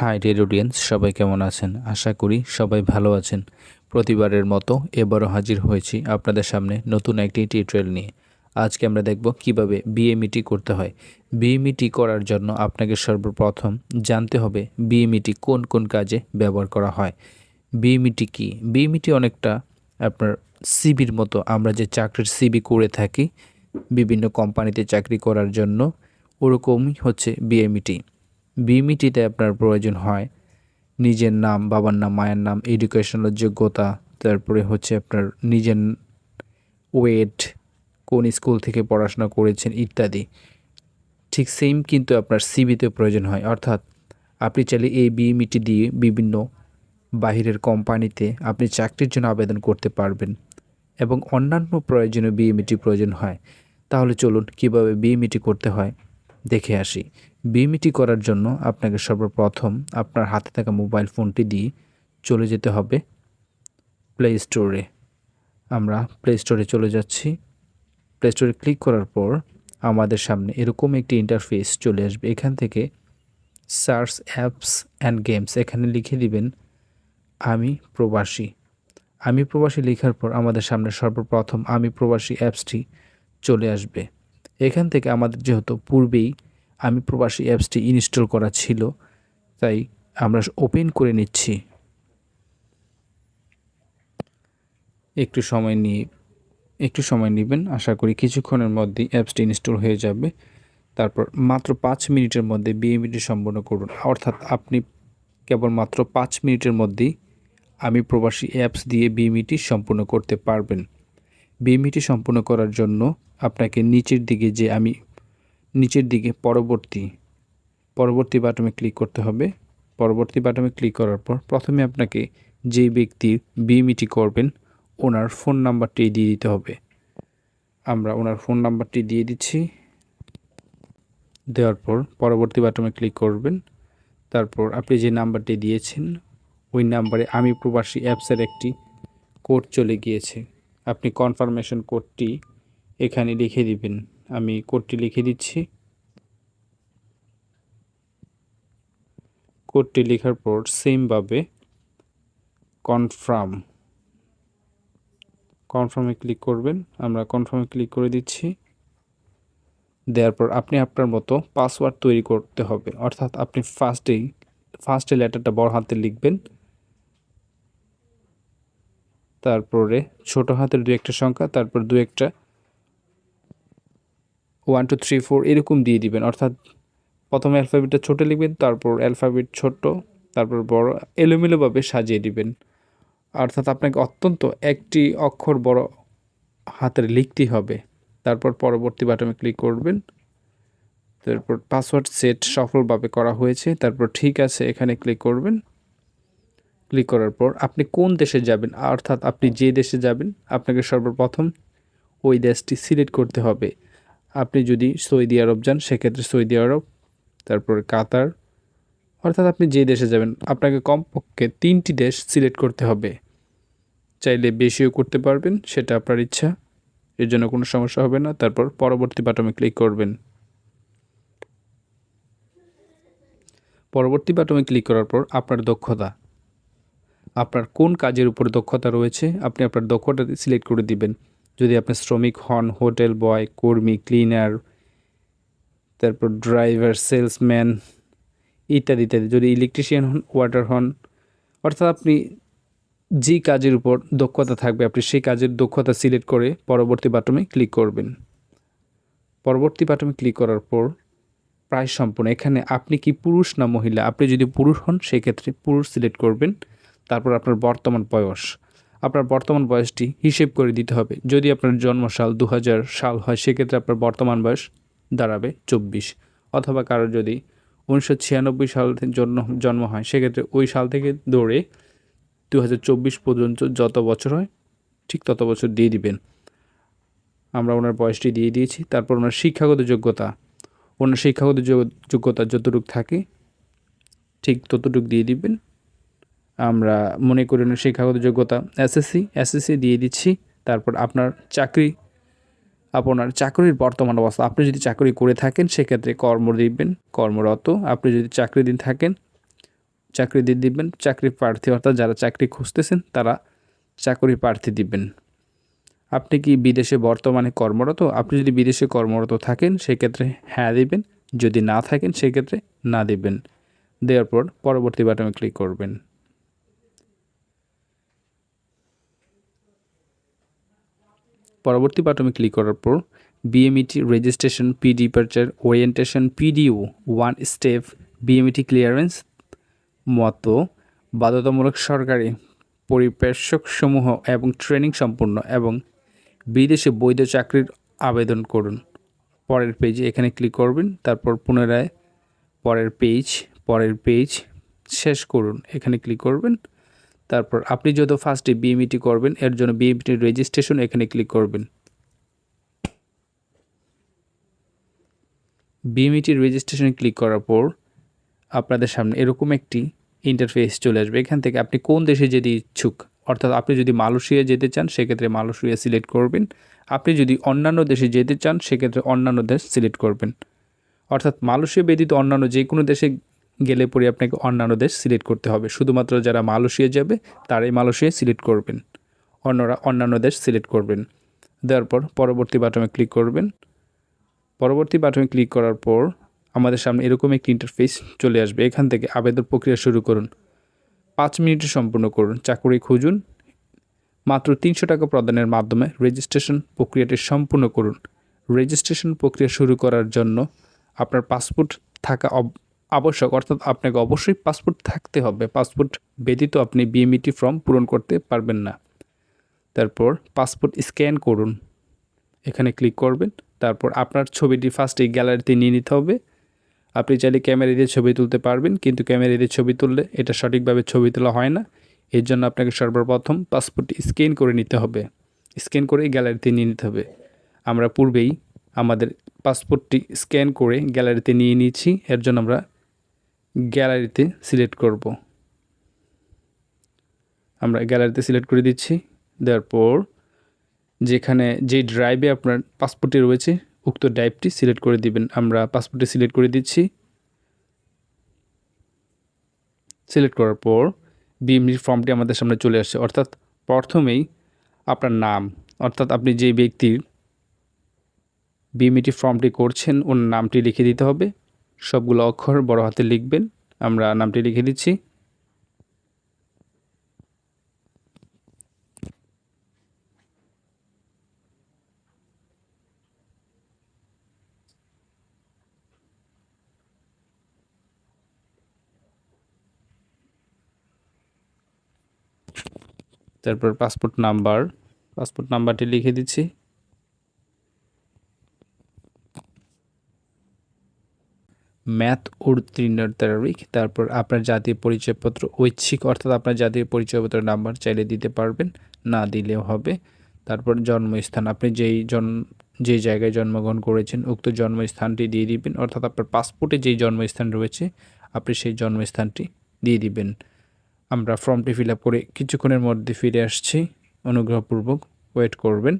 High dear audience সবাই কেমন আছেন? আশা করি সবাই ভালো আছেন। প্রতিবারের মতো এবারও হাজির হয়েছি আপনাদের সামনে নতুন একটি টিউটোরিয়াল নিয়ে। আজকে আমরা দেখব কীভাবে বিএমইটি করতে হয়। বিএমইটি করার জন্য আপনাকে সর্বপ্রথম জানতে হবে বিএমইটি কোন কোন কাজে ব্যবহার করা হয়। বিএমইটি কি? বিএমইটি অনেকটা আপনার সিবির মতো। আমরা যে চাকরির সিবি করে থাকি, বিভিন্ন কোম্পানিতে চাকরি করার জন্য, ওরকমই হচ্ছে বিএমইটি বিএমইটিতে আপনার প্রয়োজন হয়। নিজের নাম, বাবার নাম, মায়ের নাম এডুকেশনাল যোগ্যতা, তারপরে হচ্ছে আপনার নিজের ওয়েট কোন স্কুল থেকে পড়াশোনা করেছেন ইত্যাদি। ঠিক সেম কিন্তু আপনার সিবিতে প্রয়োজন হয়। অর্থাৎ আপনি চাইলে এই বিএমইটি দিয়ে বিভিন্ন বাহিরের কোম্পানিতে আপনি চাকরির জন্য আবেদন করতে পারবেন এবং অন্যান্য প্রয়োজনীয় বিএমইটি প্রয়োজন হয়। তাহলে চলুন কীভাবে বিএমইটি করতে হয়। দেখে আসি। বিএমইটি করার জন্য আপনাকে সর্বপ্রথম আপনার হাতে থাকা মোবাইল ফোনটি দিয়ে চলে যেতে হবে প্লে স্টোরে আমরা প্লে স্টোরে চলে যাচ্ছি। প্লে স্টোরে ক্লিক করার পর আমাদের সামনে এরকম একটি ইন্টারফেস চলে আসবে। এখান থেকে সার্চ অ্যাপস অ্যান্ড গেমস এখানে লিখে দিবেন, আমি প্রবাসী। আমি প্রবাসী লেখার পর আমাদের সামনে সর্বপ্রথম আমি প্রবাসী অ্যাপসটি চলে আসবে। এখান থেকে আমাদের যেহেতু পূর্বেই আমি প্রবাসী অ্যাপসটি ইনস্টল করা ছিল, তাই আমরা ওপেন করে নিচ্ছি। একটু সময় নিয়ে, একটু সময় নেবেন, আশা করি কিছুক্ষণের মধ্যেই অ্যাপসটি ইনস্টল হয়ে যাবে। তারপর মাত্র পাঁচ মিনিটের মধ্যে বিএমিটি সম্পন্ন করুন। অর্থাৎ আপনি কেবলমাত্র পাঁচ মিনিটের মধ্যেই আমি প্রবাসী অ্যাপস দিয়ে বিএমিটি সম্পূর্ণ করতে পারবেন। বিএমিটি সম্পূর্ণ করার জন্য আপনাকে নিচের দিকে যে আমি, নিচের দিকে পরবর্তী পরবর্তী বাটনে ক্লিক করতে হবে। পরবর্তী বাটনে ক্লিক করার পর প্রথমে আপনাকে যে ব্যক্তির বিএমিটি করবেন, ওনার ফোন নাম্বারটি দিয়ে দিতে হবে। আমরা ওনার ফোন নাম্বারটি দিয়ে দিচ্ছি। দেওয়ার পর পরবর্তী বাটনে ক্লিক করবেন। তারপর আপনি যে নাম্বারটি দিয়েছেন, ওই নাম্বারে আমি প্রবাসী অ্যাপসের একটি কোড চলে গিয়েছে। আপনি কনফার্মেশন কোডটি এখানে লিখে দিবেন। আমি কোডটি লিখে দিচ্ছি। কোডটি লেখার পর সেমভাবে কনফার্ম কনফার্মে ক্লিক করবেন। আমরা কনফার্মে ক্লিক করে দিচ্ছি। দেওয়ার পর আপনি আপনার মতো পাসওয়ার্ড তৈরি করতে হবে। অর্থাৎ আপনি ফার্স্টেই ফার্স্টে লেটারটা বড় হাতে লিখবেন। তারপরে ছোট হাতের দু একটা সংখ্যা, তারপর দু একটা ওয়ান টু থ্রি ফোর এরকম দিয়ে দিবেন। অর্থাৎ প্রথমে অ্যালফাবেটটা ছোটো লিখবেন, তারপর অ্যালফাবেট ছোট, তারপর বড়, এলোমেলোভাবে সাজিয়ে দিবেন। অর্থাৎ আপনাকে অত্যন্ত একটি অক্ষর বড় হাতের লিখতেই হবে। তারপর পরবর্তী বাটনে ক্লিক করবেন। তারপর পাসওয়ার্ড সেট সফলভাবে করা হয়েছে। তারপর ঠিক আছে, এখানে ক্লিক করবেন। ক্লিক করার পর আপনি কোন দেশে যাবেন? অর্থাৎ আপনি যে দেশে যাবেন, আপনাকে সর্বপ্রথম ওই দেশটি সিলেক্ট করতে হবে। আপনি যদি সৌদি আরব যান, সেক্ষেত্রে সৌদি আরব, তারপর কাতার, অর্থাৎ আপনি যে দেশে যাবেন, আপনাকে কমপক্ষে তিনটি দেশ সিলেক্ট করতে হবে। চাইলে বেশিও করতে পারবেন, সেটা আপনার ইচ্ছা, এর জন্য কোনো সমস্যা হবে না। তারপর পরবর্তী বাটমে ক্লিক করবেন। পরবর্তী বাটমে ক্লিক করার পর আপনার দক্ষতা। আপনার কোন কাজের উপর দক্ষতা রয়েছে, আপনি আপনার দক্ষতা সিলেক্ট করে দিবেন। যদি আপনি শ্রমিক হন, হোটেল বয়, কর্মী, ক্লিনার, তারপর ড্রাইভার, সেলসম্যান ইত্যাদি ইত্যাদি। যদি ইলেকট্রিশিয়ান হন, ওয়াটার হন, অর্থাৎ আপনি যে কাজের উপর দক্ষতা থাকবে, আপনি সেই কাজের দক্ষতা সিলেক্ট করে পরবর্তী বাটনে ক্লিক করবেন। পরবর্তী বাটনে ক্লিক করার পর প্রায় সম্পূর্ণ। এখানে আপনি কি পুরুষ না মহিলা? আপনি যদি পুরুষ হন, সেক্ষেত্রে পুরুষ সিলেক্ট করবেন। তারপর আপনার বর্তমান বয়স। আপনার বর্তমান বয়সটি হিসেব করে দিতে হবে। যদি আপনার জন্মসাল দু হাজার সাল হয়, সেক্ষেত্রে আপনার বর্তমান বয়স দাঁড়াবে চব্বিশ। অথবা কারও যদি উনিশশো ছিয়ানব্বই সাল জন্ম জন্ম হয়, সেক্ষেত্রে ওই সাল থেকে দৌড়ে দু হাজার চব্বিশ পর্যন্ত যত বছর হয়, ঠিক তত বছর দিয়ে দিবেন। আমরা ওনার বয়সটি দিয়ে দিয়েছি। তারপর ওনার শিক্ষাগত যোগ্যতা, ওনার শিক্ষাগত যোগ্যতা যতটুকু থাকে, ঠিক ততটুকু দিয়ে দিবেন। আমরা মনে করি ওনার শিক্ষাগত যোগ্যতা এসএসসি এসএসসি দিয়ে দিচ্ছি। তারপর আপনার চাকরি, আপনার চাকরির বর্তমান অবস্থা। আপনি যদি চাকরি করে থাকেন, সেক্ষেত্রে কর্ম দিবেন, কর্মরত। আপনি যদি চাকরি দিন থাকেন, চাকরি দিয়ে দিবেন। চাকরি প্রার্থী, অর্থাৎ যারা চাকরি খুঁজতেছেন, তারা চাকরি প্রার্থী দিবেন। আপনি কি বিদেশে বর্তমানে কর্মরত? আপনি যদি বিদেশে কর্মরত থাকেন, সেক্ষেত্রে হ্যাঁ দিবেন। যদি না থাকেন, সেক্ষেত্রে না দিবেন। দেওয়ার পর পরবর্তী বাটনে ক্লিক করবেন। পরবর্তী বাটনে ক্লিক করার পর BMET registration pre departure orientation PDO one step BMET clearance মতো বাধ্যতামূলক সরকারি পরিবেশকসমূহ এবং ট্রেনিং সম্পূর্ণ এবং বিদেশে বৈধ চাকরির আবেদন করুন। পরের পেজে এখানে ক্লিক করবেন, তারপর পুনরায় পরের পেজ পরের পেজ শেষ করুন। এখানে ক্লিক করবেন তারপর আপনি যত ফার্স্টে বিএমইটি করবেন, এর জন্য বিএমইটি রেজিস্ট্রেশন এখানে ক্লিক করবেন। বিএমইটি রেজিস্ট্রেশনে ক্লিক করার পর আপনাদের সামনে এরকম একটি ইন্টারফেস চলে আসবে। এখান থেকে আপনি কোন দেশে যেতে ইচ্ছুক, অর্থাৎ আপনি যদি মালয়েশিয়া যেতে চান, সেক্ষেত্রে মালয়েশিয়া সিলেক্ট করবেন। আপনি যদি অন্যান্য দেশে যেতে চান, সেক্ষেত্রে অন্যান্য দেশ সিলেক্ট করবেন। অর্থাৎ মালয়েশিয়া ব্যতীত অন্যান্য যে কোনো দেশে গেলে পরে আপনাকে অন্যান্য দেশ সিলেক্ট করতে হবে। শুধুমাত্র যারা মালয়েশিয়া যাবে, তারাই মালয়েশিয়া সিলেক্ট করবেন। অন্যরা অন্যান্য দেশ সিলেক্ট করবেন। দেওয়ার পর পরবর্তী বাটনে ক্লিক করবেন। পরবর্তী বাটনে ক্লিক করার পর আমাদের সামনে এরকম একটি ইন্টারফেস চলে আসবে। এখান থেকে আবেদন প্রক্রিয়া শুরু করুন। পাঁচ মিনিটে সম্পূর্ণ করুন। চাকুরি খুঁজুন। মাত্র তিনশো টাকা প্রদানের মাধ্যমে রেজিস্ট্রেশন প্রক্রিয়াটি সম্পূর্ণ করুন। রেজিস্ট্রেশন প্রক্রিয়া শুরু করার জন্য আপনার পাসপোর্ট থাকা আবশ্যক, অর্থাৎ আপনাকে অবশ্যই পাসপোর্ট থাকতে হবে। পাসপোর্ট ব্যতীত আপনি বিএমইটি ফর্ম পূরণ করতে পারবেন না। তারপর পাসপোর্ট স্ক্যান করুন। এখানে ক্লিক করবেন। তারপর আপনার ছবিটি ফার্স্টে গ্যালারিতে নিয়ে নিতে হবে। আপনি চাইলে ক্যামেরা দিয়ে ছবি তুলতে পারবেন, কিন্তু ক্যামেরা দিয়ে ছবি তুললে এটা সঠিকভাবে ছবি তোলা হয় না। এর জন্য আপনাকে সর্বপ্রথম পাসপোর্টটি স্ক্যান করে নিতে হবে। স্ক্যান করে গ্যালারিতে নিয়ে নিতে হবে। আমরা পূর্বেই আমাদের পাসপোর্টটি স্ক্যান করে গ্যালারিতে নিয়ে নিয়েছি। এর জন্য আমরা গ্যালারিতে সিলেক্ট করব। আমরা গ্যালারিতে সিলেক্ট করে দিচ্ছি। দেওয়ার পর যেখানে যে ড্রাইভে আপনার পাসপোর্টটি রয়েছে, উক্ত ড্রাইভটি সিলেক্ট করে দিবেন। আমরা পাসপোর্টটি সিলেক্ট করে দিচ্ছি। সিলেক্ট করার পর বিএমডি ফর্মটি আমাদের সামনে চলে আসছে। অর্থাৎ প্রথমেই আপনার নাম, অর্থাৎ আপনি যে ব্যক্তির বিএমইটি ফর্মটি করছেন, ওর নামটি লিখে দিতে হবে। সবগুলো অক্ষর বড় হাতে লিখবেন। আমরা নামটি লিখে দিচ্ছি। তারপর পাসপোর্ট নাম্বার, পাসপোর্ট নাম্বারটি লিখে দিচ্ছি। ম্যাথ উত্তীর্ণের তারিখ তারপর আপনার জাতীয় পরিচয়পত্র, ঐচ্ছিক অর্থাৎ আপনার জাতীয় পরিচয়পত্র নাম্বার চাইলে দিতে পারবেন, না দিলেও হবে। তারপর জন্মস্থান, আপনি যেই জন্ম যে জায়গায় জন্মগ্রহণ করেছেন, উক্ত জন্মস্থানটি দিয়ে দিবেন, অর্থাৎ আপনার পাসপোর্টে যেই জন্মস্থান রয়েছে, আপনি সেই জন্মস্থানটি দিয়ে দিবেন। আমরা ফর্মটি ফিল করে কিছুক্ষণের মধ্যে ফিরে আসছি। অনুগ্রহপূর্বক ওয়েট করবেন।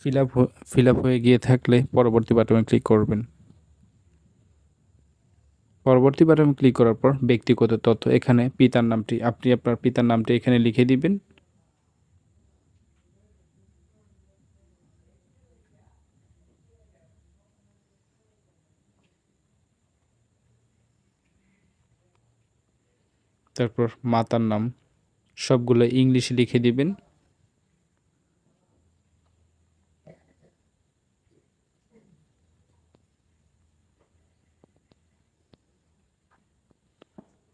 ফিল আপ ফিল আপ হয়ে গিয়ে থাকলে পরবর্তী বাটনে ক্লিক করবেন। পরবর্তী বাটনে ক্লিক করার পর ব্যক্তিগত তথ্য এখানে পিতার নামটি, আপনি আপনার পিতার নামটি এখানে লিখে দিবেন। তারপর মাতার নাম, সবগুলো ইংলিশে লিখে দিবেন।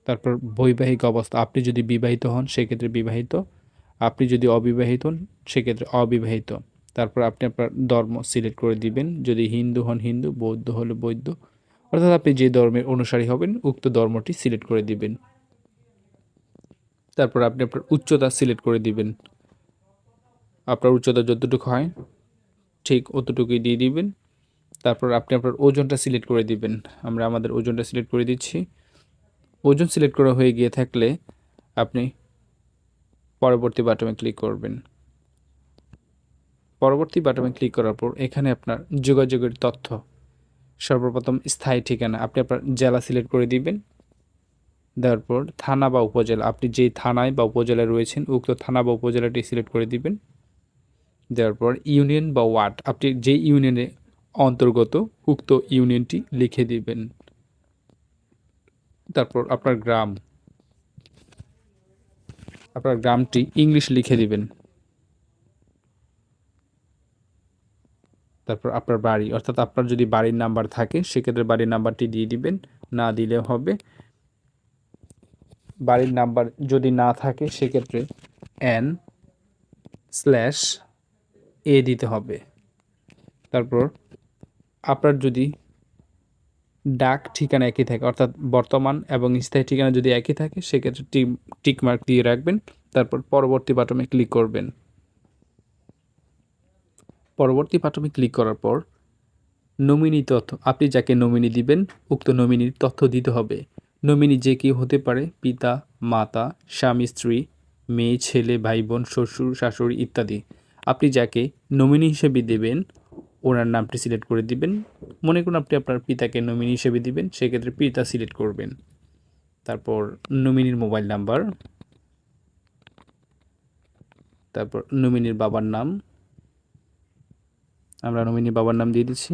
তারপর বৈবাহিক অবস্থা, আপনি যদি বিবাহিত হন, সেক্ষেত্রে বিবাহিত। আপনি যদি অবিবাহিত হন, সেক্ষেত্রে অবিবাহিত। তারপর আপনি আপনার ধর্ম সিলেক্ট করে দিবেন, যদি হিন্দু হন হিন্দু, বৌদ্ধ হলে বৌদ্ধ। অর্থাৎ আপনি যে ধর্মের অনুসারী হবেন, উক্ত ধর্মটি সিলেক্ট করে দিবেন। তারপর আপনি আপনার উচ্চতা সিলেক্ট করে দিবেন। আপনার উচ্চতা যতটুকু হয়, ঠিক অতটুকুই দিয়ে দিবেন। তারপর আপনি আপনার ওজনটা সিলেক্ট করে দিবেন। আমরা আমাদের ওজনটা সিলেক্ট করে দিচ্ছি। ওজন সিলেক্ট করা হয়ে গিয়ে থাকলে আপনি পরবর্তী বাটনে ক্লিক করবেন। পরবর্তী বাটনে ক্লিক করার পর এখানে আপনার যোগাযোগের তথ্য সর্বপ্রথম স্থায়ী ঠিকানা আপনি আপনার জেলা সিলেক্ট করে দিবেন। দেওয়ার পর থানা বা উপজেলা, আপনি যেই থানায় বা উপজেলায় রয়েছেন উক্ত থানা বা উপজেলাটি সিলেক্ট করে দিবেন। দেওয়ার পর ইউনিয়ন বা ওয়ার্ড আপনি যে ইউনিয়নে অন্তর্গত উক্ত ইউনিয়নটি লিখে দিবেন। তারপর আপনার গ্রাম, আপনার গ্রামটি ইংলিশ লিখে দিবেন। তারপর আপনার বাড়ি, অর্থাৎ আপনার যদি বাড়ির নাম্বার থাকে, সেক্ষেত্রে বাড়ির নাম্বারটি দিয়ে দিবেন, না দিলেও হবে। বাড়ির নাম্বার যদি না থাকে, সেক্ষেত্রে এন স্ল্যাশ এ দিতে হবে। তারপর আপনার যদি ডাক ঠিকানা একই থাকে, অর্থাৎ বর্তমান এবং স্থায়ী ঠিকানা যদি একই থাকে, সেক্ষেত্রে টিক টিক মার্ক দিয়ে রাখবেন, তারপর পরবর্তী বাটনে ক্লিক করবেন। পরবর্তী বাটনে ক্লিক করার পর নমিনি তথ্য, আপনি যাকে নমিনি দিবেন, উক্ত নমিনির তথ্য দিতে হবে। নমিনি যে কেউ হতে পারে, পিতা, মাতা, স্বামী, স্ত্রী, মেয়ে, ছেলে, ভাই, বোন, শ্বশুর, শাশুড়ি ইত্যাদি। আপনি যাকে নমিনি হিসেবে দেবেন ওনার নামটি সিলেক্ট করে দিবেন। মনে করুন আপনি আপনার পিতাকে নমিনি হিসেবে দিবেন, সেক্ষেত্রে পিতা সিলেক্ট করবেন। তারপর নমিনির মোবাইল নাম্বার তারপর নমিনির বাবার নাম। আমরা নমিনির বাবার নাম দিয়ে দিচ্ছি।